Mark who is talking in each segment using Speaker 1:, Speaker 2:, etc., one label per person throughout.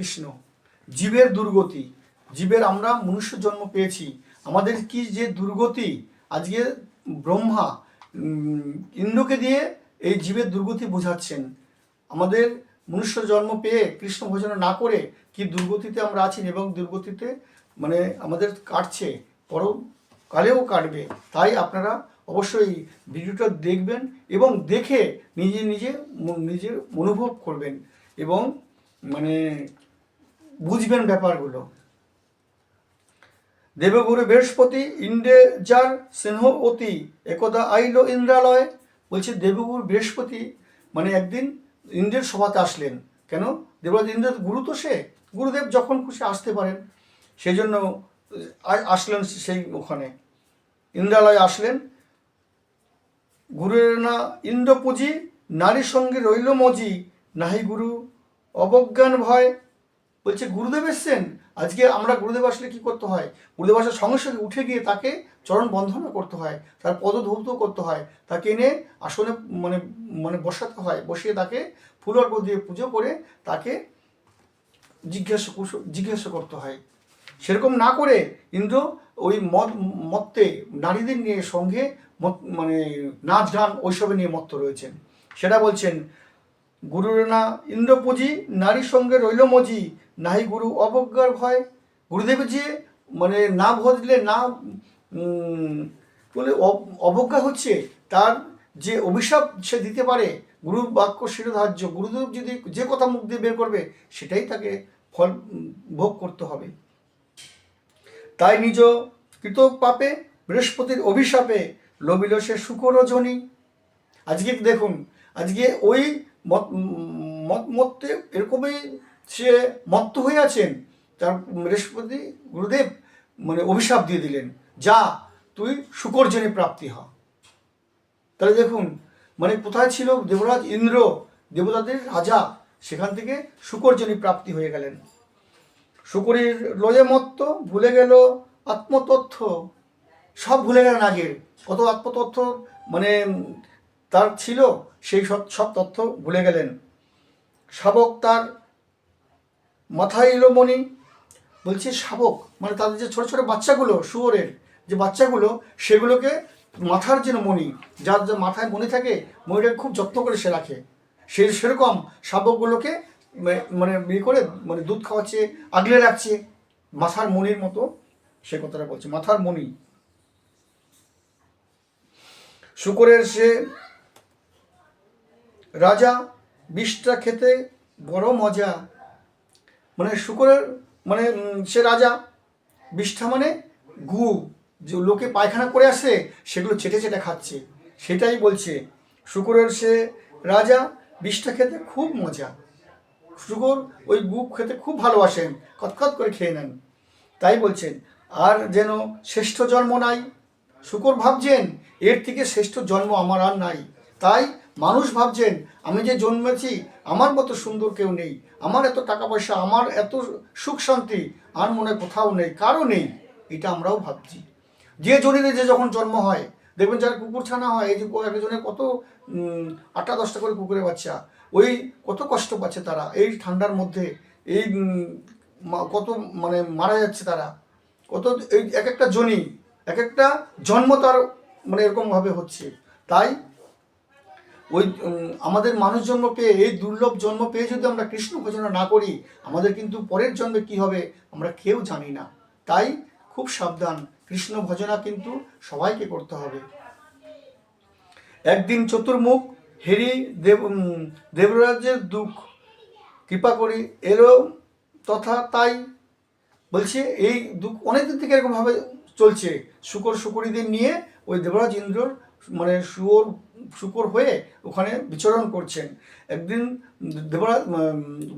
Speaker 1: কৃষ্ণ। জীবের দুর্গতি। জীবের আমরা মনুষ্য জন্ম পেয়েছি। আমাদের কি যে দুর্গতি? আজকে ব্রহ্মা ইন্দ্রকে দিয়ে এই জীবের দুর্গতি বোঝাচ্ছেন। আমাদের মনুষ্য জন্ম পেয়ে কৃষ্ণ ভোজন না করে কি দুর্গতিতে আমরা আছি এবং দুর্গতিতে মানে আমাদের কাটছে? পরকালেও কাটবে। তাই আপনারা অবশ্যই ভিডিওটা দেখবেন এবং দেখে নিজে নিজে নিজের অনুভব করবেন। এবং মানে বুঝবেন ব্যাপারগুলো। দেবগুরু বৃহস্পতি ইন্দ্রে যার সিংহপতি একদা আইল ইন্দ্রালয়। বলছে, দেবগুরু বৃহস্পতি মানে একদিন ইন্দ্রের সভাতে আসলেন। কেন? দেবরাজ, ইন্দ্রের গুরু তো সে? গুরুদেব যখন খুশি আসতে পারেন। সেই জন্য আসলেন সেই ওখানে। ইন্দ্রালয়ে আসলেন। গুরুর না ইন্দ্রপুজি, নারীর সঙ্গে রইল মজি, নাহি গুরু অবজ্ঞান ভয় বলছে, গুরুদেব এসছেন। আজকে আমরা গুরুদেব আসলে কি করতে হয়? গুরুদেব আসার সঙ্গে সঙ্গে উঠে গিয়ে তাকে চরণ বন্ধনা করতে হয়, তার পদধৌত করতে হয়, তাকে এনে আসনে মানে মানে বসাতে হয়, বসিয়ে তাকে ফুল ফুলর্ঘ দিয়ে পুজো করে তাকে জিজ্ঞাসা জিজ্ঞাসা করতে হয়। সেরকম না করে ইন্দ্র ওই মদ, মত্তে নারীদের নিয়ে সঙ্গে মানে নাচ গান ওইসবে নিয়ে মত্ত রয়েছেন। সেটা বলছেন, গুরুর ইন্দ্রপুজি, নারীর সঙ্গে রইল মজি নাহি গুরু অবজ্ঞার ভয়। গুরুদেব যে মানে না ভজলে না বলে অবজ্ঞা হচ্ছে, তার যে অভিশাপ সে দিতে পারে গুরু বাক্য শিরোধার্য। গুরুদেব যদি যে কথা মুখ দিয়ে বের করবে, সেটাই তাকে ফল ভোগ করতে হবে। তাই নিজ কৃত পাপে, বৃহস্পতির অভিশাপে লবিল সে শুকর জনি আজকে দেখুন, আজকে ওই মত মত, মত্তে এরকমই সে মত্ত হয়ে আছেন তার বৃহস্পতি গুরুদেব মানে অভিশাপ দিয়ে দিলেন, যা, তুই শুকরজনে প্রাপ্তি হ। তাহলে দেখুন মানে কোথায় ছিল দেবরাজ ইন্দ্র, দেবতাদের রাজা, সেখান থেকে শুকরজনী প্রাপ্তি হয়ে গেলেন। শুকরের লয়ে মত্ত, ভুলে গেল আত্মতথ্য, সব ভুলে গেলেন আগের কত আত্মতথ্য মানে তার ছিল, সেই সব সব তথ্য ভুলে গেলেন। শাবক তার এলো মণি বলছে, শাবক মানে তাদের যে ছোটো ছোটো বাচ্চাগুলো, শুয়োরের যে বাচ্চাগুলো, সেগুলোকে মাথার যেন মণি যার যে মাথায় মণি থাকে মণিটাকে খুব যত্ন করে সে রাখে। সে সেরকম শাবকগুলোকে মানে ইয়ে করে মানে দুধ খাওয়াচ্ছে, আগলে রাখছে। মাথার মণির মতো সে কথাটা বলছে, মাথার মণি শুকরের সে রাজা, বিষটা খেতে বড় মজা। মানে শুকরের মানে সে রাজা, বিষ্ঠা মানে গু, যে লোকে পায়খানা করে আসে, সেগুলো চেটে চেটে খাচ্ছে। সেটাই বলছে, শুকরের সে রাজা বিষটা খেতে খুব মজা। শুকর ওই গু খেতে খুব ভালোবাসেন কতকত করে খেয়ে নেন। তাই বলছেন, আর যেন শ্রেষ্ঠ জন্ম নাই। শুকর ভাবছেন, এর থেকে শ্রেষ্ঠ জন্ম আমার আর নাই। তাই মানুষ ভাবছেন, আমি যে জন্মেছি, আমার মতো সুন্দর কেউ নেই। আমার এত টাকা পয়সা আমার এত সুখ শান্তি, আর মনে কোথাও নেই, কারও নেই। এটা আমরাও ভাবছি। যে জনিতে যে যখন জন্ম হয়, দেখবেন যারা কুকুর ছানা হয়, এই যে একজনের কত আটটা দশটা করে কুকুরের বাচ্চা, ওই কত কষ্ট পাচ্ছে তারা, এই ঠান্ডার মধ্যে, এই কত মানে মারা যাচ্ছে তারা। কত, এই এক একটা জনি, এক একটা জন্ম তার মানে এরকমভাবে হচ্ছে। তাই ওই আমাদের মানুষ জন্ম পেয়ে, এই দুর্লভ জন্ম পেয়ে যদি আমরা কৃষ্ণ ভজনা না করি, আমাদের কিন্তু পরের জন্মে কি হবে, আমরা কেউ জানি না। তাই খুব সাবধান, কৃষ্ণ ভজনা কিন্তু সবাইকে করতে হবে। একদিন চতুর্মুখ হেরি দেব দেবরাজের দুঃখ, কৃপা করি এরও তথা তাই বলছে, এই দুঃখ অনেকদিন থেকে এরকমভাবে চলছে। শুকর শুকরীদের নিয়ে ওই দেবরাজ ইন্দ্রর মানে শুয়োর শুকর হয়ে ওখানে বিচরণ করছেন। একদিন দেবরাজ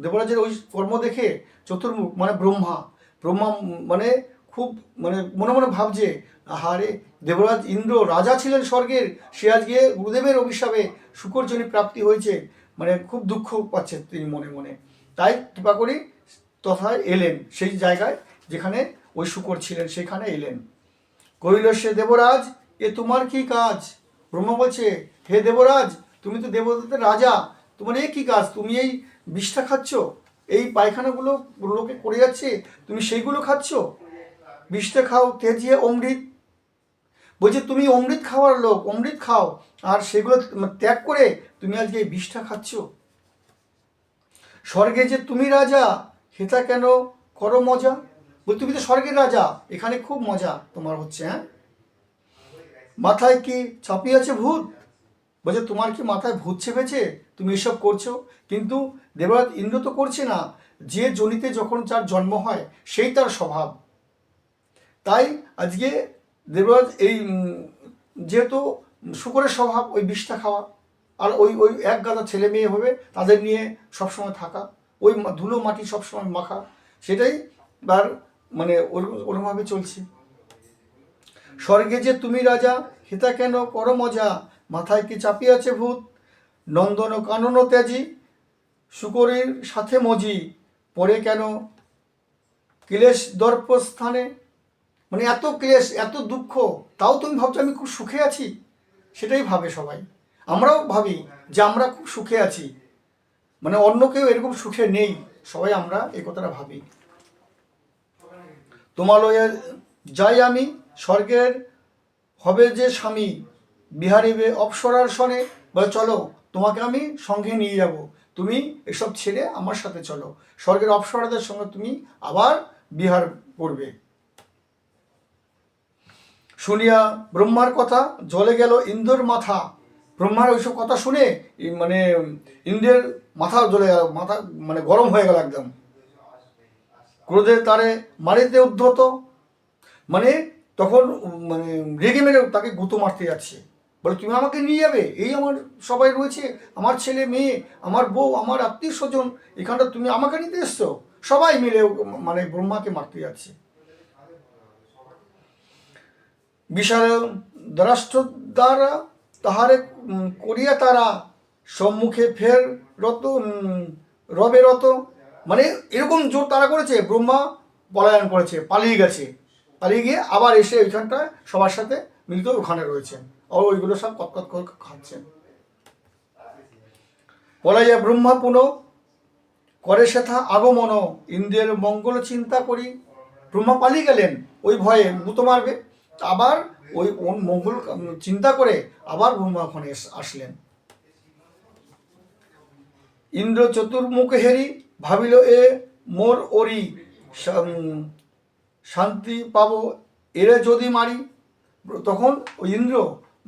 Speaker 1: দেবরাজের ওই কর্ম দেখে চতুর্মুখ মানে ব্রহ্মা ব্রহ্মা মানে খুব মানে মনে মনে ভাবছে, আহারে, দেবরাজ ইন্দ্র রাজা ছিলেন স্বর্গের, সে আজকে গুরুদেবের অভিশাপে শুকরজনী প্রাপ্তি হয়েছে মানে খুব দুঃখ পাচ্ছে তিনি মনে মনে। তাই কৃপা করি তথা এলেন, সেই জায়গায় যেখানে ওই শুকর ছিলেন, সেখানে এলেন। কহিল সে দেবরাজ, এ তোমার কি কাজ? ব্রহ্মা বলছে, হে দেবরাজ, তুমি তো দেবতাদের রাজা। তোমার এ কী কাজ? তুমি এই বিষটা খাচ্ছ? এই পায়খানাগুলো লোকে করে যাচ্ছে, তুমি সেইগুলো খাচ্ছ? বিষটা খাও, তেজিয়ে অমৃত। বলছে, তুমি অমৃত খাওয়ার লোক, অমৃত খাও, আর সেগুলো ত্যাগ করে তুমি আজকে এই বিষটা খাচ্ছ। স্বর্গে যে তুমি রাজা, হেতা কেন করো মজা? বল তুমি তো স্বর্গের রাজা, এখানে খুব মজা তোমার হচ্ছে হ্যাঁ? মাথায় কি চাপিয়ে আছে ভূত? বলছে, তোমার কি মাথায় ভূত চেপেছে তুমি এসব করছ? কিন্তু দেবরাজ, ইন্দ্র তো করছে না। যে জনিতে যখন তার জন্ম হয়, সেই তার স্বভাব। তাই আজকে দেবরাজ এই যেহেতু শুকরের স্বভাব, ওই বিষটা খাওয়া, আর ওই ওই এক গাদা ছেলে মেয়ে হবে, তাদের নিয়ে সবসময় থাকা, ওই ধুলো মাটি সবসময় মাখা, সেটাই তার মানে ওর- ওরমভাবে চলছে। স্বর্গে যে তুমি রাজা, হিতা কেন কর মজা? মাথায় কি চাপিয়ে আছে ভূত? নন্দন কানন ত্যাজি, শুকরের সাথে মজি পরে কেন ক্লেশ দর্প স্থানে মানে এত ক্লেশ, এত দুঃখ, তাও তুমি ভাবছ আমি খুব সুখে আছি? সেটাই ভাবে সবাই। আমরাও ভাবি যে আমরা খুব সুখে আছি। মানে অন্য কেউ এরকম সুখে নেই, সবাই আমরা এই কথাটা ভাবি। তোমালয়ে যাই আমি স্বর্গের হবে যে স্বামী বিহারিবে অপসরার সনে, বলে চলো, তোমাকে আমি সঙ্গে নিয়ে যাব। তুমি এসব ছেড়ে আমার সাথে চলো। স্বর্গের অপসরাদের সঙ্গে তুমি আবার বিহার করবে। শুনিয়া ব্রহ্মার কথা জলে গেল ইন্দ্রর মাথা। ব্রহ্মার ওইসব কথা শুনে মানে ইন্দ্রের মাথা জ্বলে গেল, মাথা মানে গরম হয়ে গেল একদম। ক্রোধে তারে মারিতে উদ্ধত। মানে তখন মানে রেগে মেরে তাকে গুঁতো মারতে যাচ্ছে। বলে, তুমি আমাকে নিয়ে যাবে? এই আমার সবাই রয়েছে। আমার ছেলে, মেয়ে, আমার বউ, আমার আত্মীয় স্বজন। এখানটা তুমি আমাকে নিতে এসছো? সবাই মিলে মানে ব্রহ্মাকে মারতে যাচ্ছে। বিশাল দ্রাষ্ট্র দ্বারা তাহারে করিয়া তারা সম্মুখে ফের রত রবে রত। মানে এরকম জোর তারা করেছে, ব্রহ্মা পলায়ন করেছে, পালিয়ে গেছে। পালিয়ে গিয়ে আবার এসে ওইখানটা সবার সাথে মিলিত ওখানে রয়েছেন। আর ওইগুলো সব কতকত করে খাচ্ছেন। পলাইয়া ব্রহ্মা পুনঃ করে সেথা আগমন, ইন্দ্রের মঙ্গল চিন্তা করি। ব্রহ্মা পালিয়ে গেলেন, ওই ভয়ে গুতো মারবে। আবার ওই মঙ্গল চিন্তা করে আবার ব্রহ্মা ওখানে আসলেন। ইন্দ্র চতুর্মুখ হেরি ভাবিল, এ মোর ওরি শান্তি পাবো, এরে যদি মারি, তখন ওই ইন্দ্র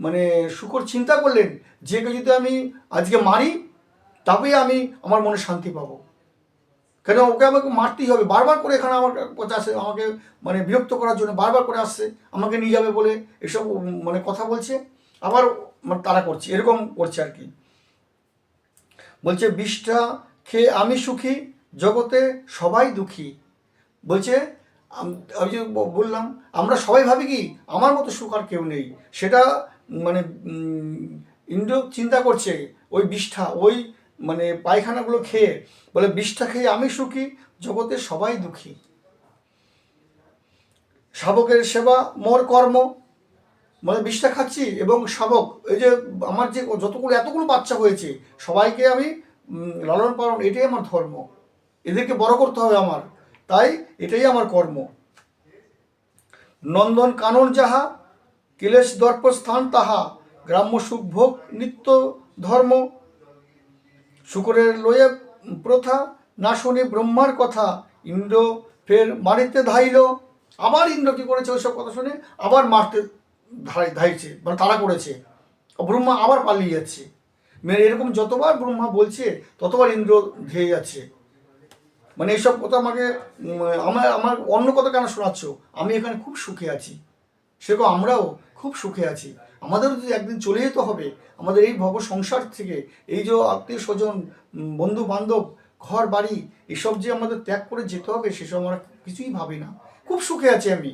Speaker 1: মানে শুকর চিন্তা করলেন, যে কে যদি আমি আজকে মারি, তবেই আমি আমার মনে শান্তি পাবো। কেন ওকে আমাকে মারতেই হবে, বারবার করে এখানে আমার কাছে আসে, আমাকে মানে বিরক্ত করার জন্য বারবার করে আসছে, আমাকে নিয়ে যাবে বলে এসব মানে কথা বলছে, আবার মানে তারা করছে, এরকম করছে আর কি। বলছে বিষটা খেয়ে আমি সুখী, জগতে সবাই দুঃখী। বলছে আম- যে বললাম, আমরা সবাই ভাবি কি, আমার মতো সুখ আর কেউ নেই। সেটা মানে ইন্দ্র চিন্তা করছে, ওই বিষ্ঠা, ওই মানে পায়খানাগুলো খেয়ে, বলে বিষ্ঠা খেয়ে আমি সুখী, জগতে সবাই দুঃখী। শাবকের সেবা, মোর কর্ম মানে বিষটা খাচ্ছি এবং শাবক, এই যে আমার যে যতগুলো, এতগুলো বাচ্চা হয়েছে, সবাইকে আমি লালন পালন, এটাই আমার ধর্ম। এদেরকে বড় করতে হবে আমার। তাই এটাই আমার কর্ম। নন্দন কানন যাহা, কিলেশ দর্প স্থান তাহা, গ্রাম্য সুখ ভোগ নিত্য ধর্ম। শুকরের লয়ে প্রথা, না শুনে ব্রহ্মার কথা, ইন্দ্র ফের মারিতে ধাইল। আবার ইন্দ্র কি করেছে ওইসব কথা শুনে? আবার মারতে ধাই, ধাইছে মানে তারা করেছে। ব্রহ্মা আবার পালিয়ে যাচ্ছে। মানে এরকম যতবার ব্রহ্মা বলছে, ততবার ইন্দ্র ধেয়ে যাচ্ছে। মানে এইসব কথা আমাকে আমার আমার অন্য কথা কেন শোনাচ্ছ? আমি এখানে খুব সুখে আছি। সেরকম আমরাও খুব সুখে আছি। আমাদেরও যদি একদিন চলে যেতে হবে, আমাদের এই ভব সংসার থেকে, এই যে আত্মীয় স্বজন বন্ধু বান্ধব, ঘর, বাড়ি, এসব যে আমাদের ত্যাগ করে যেতে হবে, সেসব আমরা কিছুই ভাবি না। খুব সুখে আছি আমি।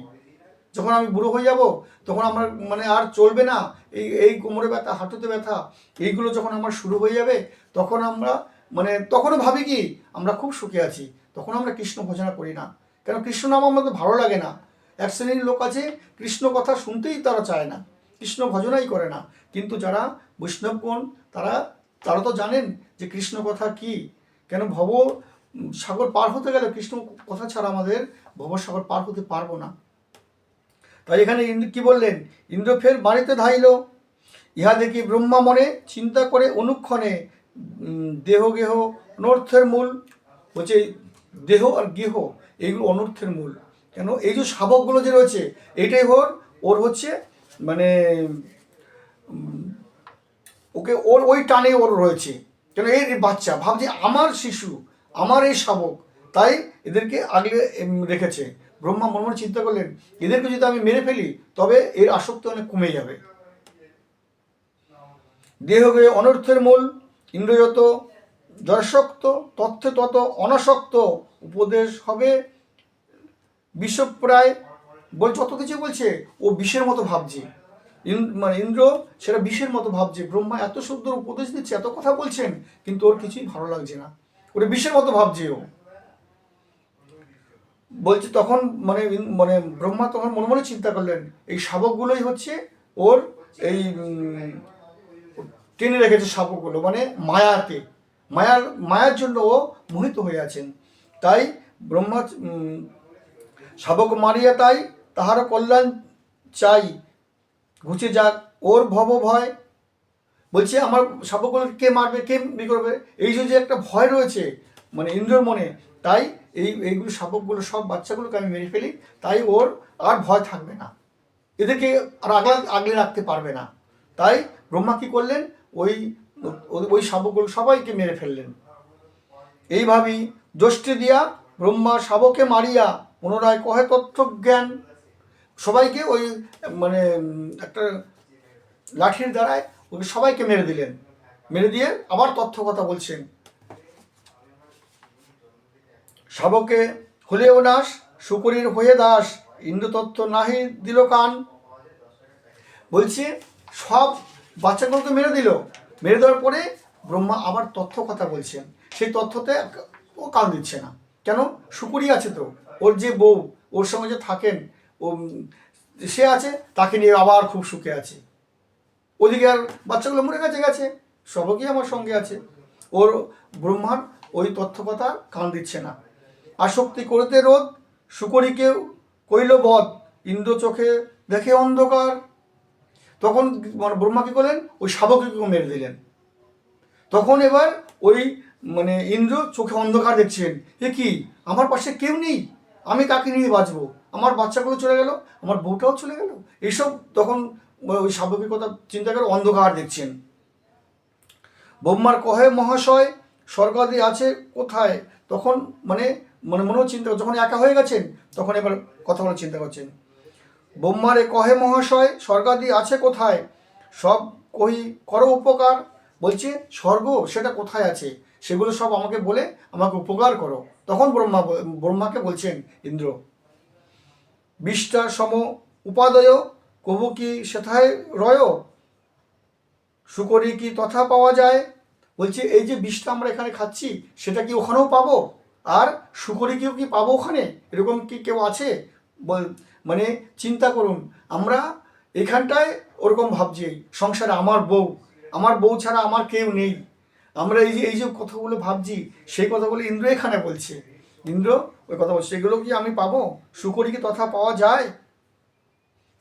Speaker 1: যখন আমি বুড়ো হয়ে যাব, তখন আমার মানে আর চলবে না। এই এই কোমরে ব্যথা, হাঁটুতে ব্যথা, এইগুলো যখন আমার শুরু হয়ে যাবে, তখন আমরা মানে তখনও ভাবি কি, আমরা খুব সুখে আছি, তখন আমরা কৃষ্ণ ভোজনা করি না। কেন কৃষ্ণ নাম আমাদের ভালো লাগে না। এক শ্রেণির লোক আছে, কৃষ্ণ কথা শুনতেই তারা চায় না, কৃষ্ণ ভজনাই করে না। কিন্তু যারা বৈষ্ণবগণ, তারা তারা তো জানেন যে কৃষ্ণ কথা কি। কেন ভব, সাগর পার হতে গেলে কৃষ্ণ কথা ছাড়া আমাদের ভবসাগর পার হতে পারব না। তাই এখানে ইন্দ্র কি বললেন, ইন্দ্র ফের বাড়িতে ধাইল ইহা দেখি ব্রহ্মা মনে চিন্তা করে অনুক্ষণে দেহ গেহ, অনর্থের মূল হচ্ছে দেহ আর গেহ, এইগুলো অনর্থের মূল। কেন? এই যে শাবকগুলো যে রয়েছে এইটাই ওর ওর হচ্ছে মানে ওকে ওর ওই টানে ওর রয়েছে। কেন? এই বাচ্চা, ভাবছে আমার শিশু, আমার এই শাবক, তাই এদেরকে আগলে রেখেছে। ব্রহ্মা মনে মনে চিন্তা করলেন, এদেরকে যদি আমি মেরে ফেলি, তবে এর আসক্তি অনেক কমে যাবে। দেহকে অনর্থের মূল ইন্দ্র যত দর্শক্ত তথ্যে তত অনাসক্ত উপদেশ হবে। বিশ্বপ্রায় বল যত কিছু বলছে? ও বিষের মতো ভাবছে। মানে ইন্দ্র সেটা বিষের মতো ভাবছে। ব্রহ্মা এত সুন্দর উপদেশ দিচ্ছে, এত কথা বলছেন, কিন্তু ওর কিছুই ভালো লাগছে না। ওটা বিষের মতো ভাবছে ও। বলছে তখন মানে মানে ব্রহ্মা তখন মনে মনে চিন্তা করলেন, এই শাবকগুলোই হচ্ছে ওর এই টেনে রেখেছে শাবকগুলো মানে মায়াতে। মায়ার মায়ার জন্য ও মোহিত হয়ে আছেন। তাই ব্রহ্মা শাবক মারিয়া তাই তাহার কল্যাণ চাই। ঘুচে যাক ওর ভব ভয়। বলছে, আমার শাবকগুলো কে মারবে? কে ই করবে? এই যে একটা ভয় রয়েছে মানে ইন্দ্রর মনে, তাই এই, এইগুলো শাবকগুলো, সব বাচ্চাগুলোকে আমি মেরে ফেলি, তাই ওর আর ভয় থাকবে না। এদেরকে আর আগলা, আগলে রাখতে পারবে না। তাই ব্রহ্মা কী করলেন? ওই ওই শাবকগুলো সবাইকে মেরে ফেললেন। এইভাবেই যষ্টি দিয়া ব্রহ্মা শাবকে মারিয়া পুনরায় কহে তথ্য জ্ঞান সবাইকে ওই মানে একটা লাঠির দ্বারায় ওই সবাইকে মেরে দিলেন। মেরে দিয়ে আবার তথ্য কথা বলছেন। শাবকে, হলেও নাশ, শুকরির হয়ে দাস, ইন্দ্রতত্ত্ব নাহি দিল কান? বলছে, সব বাচ্চাগুলোকে মেরে দিল। মেরে দেওয়ার পরে ব্রহ্মা আবার তথ্য কথা বলছেন। সেই তথ্যতে ও কান দিচ্ছে না। কেন? শুকুরি আছে তো। ওর যে বউ, ওর সঙ্গে যে থাকেন, ও সে আছে, তাকে নিয়ে আবার খুব সুখে আছে। ওদিকে আর বাচ্চাগুলো মরে গেছে গেছে। সবকই আমার সঙ্গে আছে। ওর ব্রহ্মার ওই তথ্য কথা কান দিচ্ছে না। আসক্তি করতে রোধ, শুকরিকেও কইল বধ। ইন্দ্র চোখে দেখে অন্ধকার। তখন মানে ব্রহ্মা কি করলেন? ওই শাবককেও মেরে দিলেন। তখন এবার ওই মানে ইন্দ্র চোখে অন্ধকার দেখছেন। এ কি? আমার পাশে কেউ নেই? আমি কাকে নিয়ে বাঁচবো? আমার বাচ্চাগুলো চলে গেল? আমার বউটাও চলে গেল? এইসব তখন ওই স্বাভাবিক কথা চিন্তা করে অন্ধকার দেখছেন। ব্রহ্মার কহে, মহাশয়, স্বর্গাদি আছে, কোথায়? তখন মানে মানে মনেও চিন্তা, যখন একা হয়ে গেছেন, তখন এবার কথা বলে চিন্তা করছেন। ব্রহ্মারে কহে মহাশয়, স্বর্গাদি আছে কোথায়? সব কহি, করো উপকার। বলছে, স্বর্গ, সেটা কোথায় আছে? সেগুলো সব আমাকে বলে, আমাকে উপকার করো। তখন ব্রহ্মা ব্রহ্মাকে বলছেন, ইন্দ্র বিষ্টা সম উপাদয়, কবু কি সেথায় রয়? শুকরি কি তথা পাওয়া যায়? বলছে, এই যে বিষটা আমরা এখানে খাচ্ছি, সেটা কি ওখানেও পাবো? আর শুকরি কেউ কি পাবো ওখানে? এরকম কি কেউ আছে? বল মানে চিন্তা করুন, আমরা এখানটায় ওরকম ভাবছি সংসারে আমার বউ আমার বউ ছাড়া আমার কেউ নেই। আমরা এই যে এই যে কথাগুলো ভাবছি, সেই কথাগুলো ইন্দ্র এখানে বলছে। ইন্দ্র ওই কথা বলছে, সেগুলো কি আমি পাবো? সুকরি কি তথা পাওয়া যায়?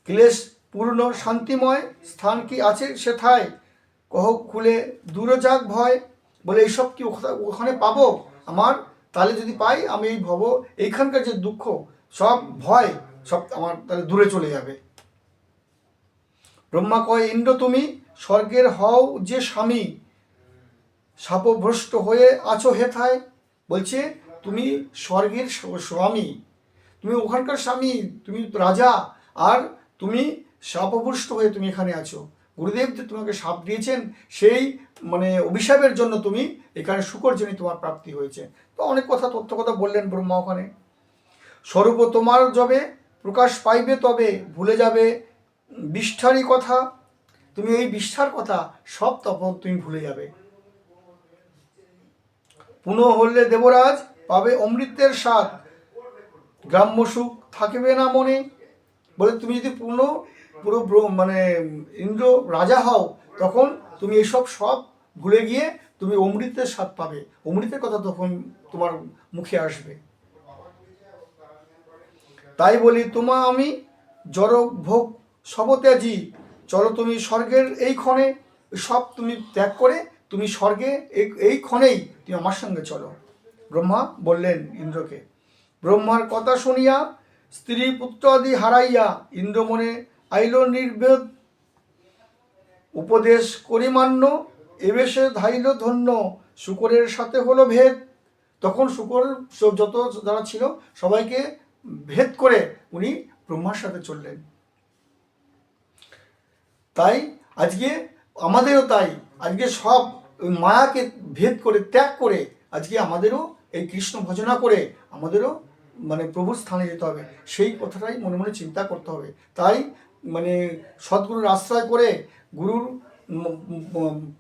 Speaker 1: ক্লেশ পূর্ণ, শান্তিময় স্থান কি আছে সেথায়? কহ, খুলে দূরে যাক ভয়। বলে, এইসব কি ওখানে পাবো? আমার তাহলে যদি পাই, আমি এই ভব, এইখানকার যে দুঃখ, সব ভয় সব আমার তাহলে দূরে চলে যাবে। ব্রহ্মা কয়, ইন্দ্র, তুমি স্বর্গের হও যে স্বামী। সাপভ্রষ্ট হয়ে আছো হেথায়। বলছে, তুমি স্বর্গের স্বামী। তুমি ওখানকার স্বামী, তুমি রাজা, আর তুমি সাপভ্রষ্ট হয়ে তুমি এখানে আছো। গুরুদেব যে তোমাকে সাপ দিয়েছেন, সেই মানে অভিশাপের জন্য তুমি এখানে শুকর জন্য তোমার প্রাপ্তি হয়েছে। তো অনেক কথা, তথ্য কথা বললেন ব্রহ্মা ওখানে। স্বরূপ তোমার যবে প্রকাশ পাইবে তবে ভুলে যাবে। বিষ্ঠারই কথা, তুমি এই বিষ্ঠার কথা, সব তখন তুমি ভুলে যাবে। পুনঃ হলে দেবরাজ পাবে অমৃতের স্বাদ। গ্রাম্য সুখ থাকবে না মনে। বলে তুমি যদি পূর্ণ পুরো মানে ইন্দ্র রাজা হও, তখন তুমি এসব সব ভুলে গিয়ে তুমি অমৃতের স্বাদ পাবে। অমৃতের কথা তখন তোমার মুখে আসবে। তাই বলি, তোমা আমি জড় ভোগ সবত্যাজি চলো তুমি স্বর্গের এই ক্ষণে সব তুমি ত্যাগ করে তুমি স্বর্গে এই- ক্ষণেই তুমি আমার সঙ্গে চলো। ব্রহ্মা বললেন ইন্দ্রকে। ব্রহ্মার কথা শুনিয়া স্ত্রী পুত্র আদি হারাইয়া ইন্দ্র মনে আইল নির্বেদ। উপদেশ করিমান্য এবেশে ধাইল ধন্য, শুকরের সাথে হলো ভেদ। তখন শুকর যত যারা ছিল সবাইকে ভেদ করে উনি ব্রহ্মার সাথে চললেন। তাই আজকে আমাদেরও তাই। আজকে সব মায়াকে ভেদ করে, ত্যাগ করে আজকে আমাদেরও এই কৃষ্ণ ভজনা করে আমাদেরও মানে প্রভুর স্থানে যেতে হবে। সেই কথাটাই মনে মনে চিন্তা করতে হবে। তাই মানে সদ্গুরুর আশ্রয় করে, গুরুর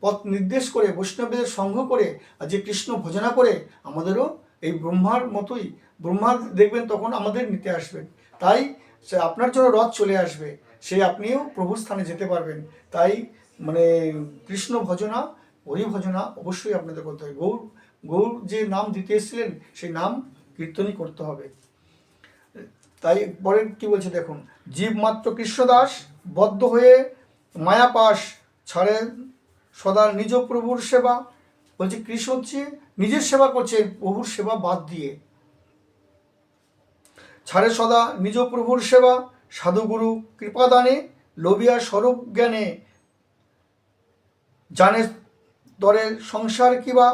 Speaker 1: পথ নির্দেশ করে, বৈষ্ণবদের সঙ্গ করে, আজকে কৃষ্ণ ভজনা করে আমাদেরও এই ব্রহ্মার মতোই ব্রহ্মা দেখবেন তখন আমাদের নিতে আসবেন তাই সে আপনার জন্য রথ চলে আসবে, সে আপনিও প্রভুর স্থানে যেতে পারবেন। তাই মানে কৃষ্ণ ভজনা, হরি ভজনা অবশ্যই আপনাদের করতে হবে। গৌর গৌর যে নাম দিতে এসেছিলেন, সেই নাম কীর্তনই করতে হবে। তাই পরে কি বলছে দেখুন, জীব মাত্র কৃষ্ণদাস, বদ্ধ হয়ে মায়াপাশ ছাড়েন সদা নিজ প্রভুর সেবা। বলছে কৃষ্ণ হচ্ছে নিজের সেবা করছে, প্রভুর সেবা বাদ দিয়ে। ছাড়ে সদা নিজ প্রভুর সেবা, সাধুগুরু কৃপাদানে লোভিয়া স্বরূপ জ্ঞানে। জানে দরে সংসার কিবা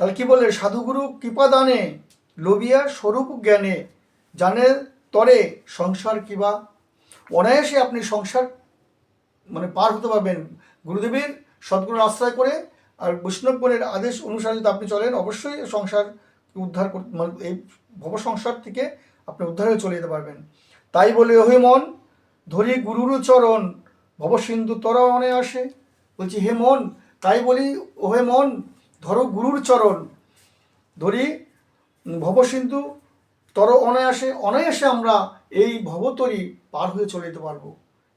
Speaker 1: তাহলে কি বললেন সাধুগুরু কৃপাদানে লোভিয়া স্বরূপ জ্ঞানে। জানে তরে সংসার কিবা অনায়াসে আপনি সংসার মানে পার হতে পারবেন। গুরুদেবের সদ্গুরুর আশ্রয় করে আর বৈষ্ণবগণের আদেশ অনুসারে যদি আপনি চলেন, অবশ্যই সংসার উদ্ধার মানে এই ভব সংসার থেকে আপনি উদ্ধার হয়ে চলে যেতে পারবেন। তাই বলে, ওহে মন, ধরি গুরুর চরণ ভবসিন্ধু তরণে আসে। বলছি, হে মন, তাই বলি, ওহে মন, ধরো গুরুর চরণ, ধরি ভবসিন্ধু তর অনায়াসে অনায়াসে আমরা এই ভবতরি পার হয়ে চলে যেতে পারব।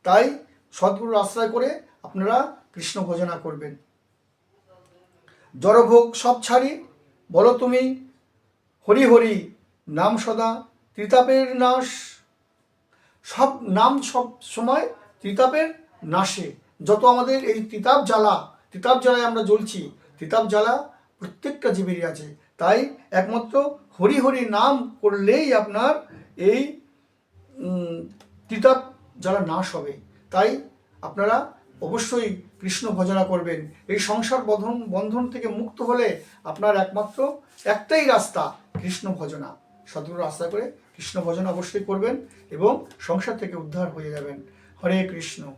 Speaker 1: তাই সদ্গুরুর আশ্রয় করে আপনারা কৃষ্ণ ভজনা করবেন। জড়ভোগ সব ছাড়ি, বলো তুমি, হরি হরি, নাম সদা, ত্রিতাপের নাশ। সব নাম সব সময় ত্রিতাপের নাশে। যত আমাদের এই তিতাব জ্বালা তিতাব জ্বালায় আমরা জ্বলছি তিতাব জ্বালা প্রত্যেকটা জীবেরই আছে। তাই একমাত্র হরি হরি নাম করলেই আপনার এই তিতাব জ্বালা নাশ হবে। তাই আপনারা অবশ্যই কৃষ্ণ ভজনা করবেন। এই সংসার বন্ধন বন্ধন থেকে মুক্ত হলে আপনার একমাত্র একটাই রাস্তা, কৃষ্ণ ভজনা। সদগুরুর রাস্তা করে কৃষ্ণ ভজন অবশ্যই করবেন এবং সংসার থেকে উদ্ধার হয়ে যাবেন। হরে কৃষ্ণ।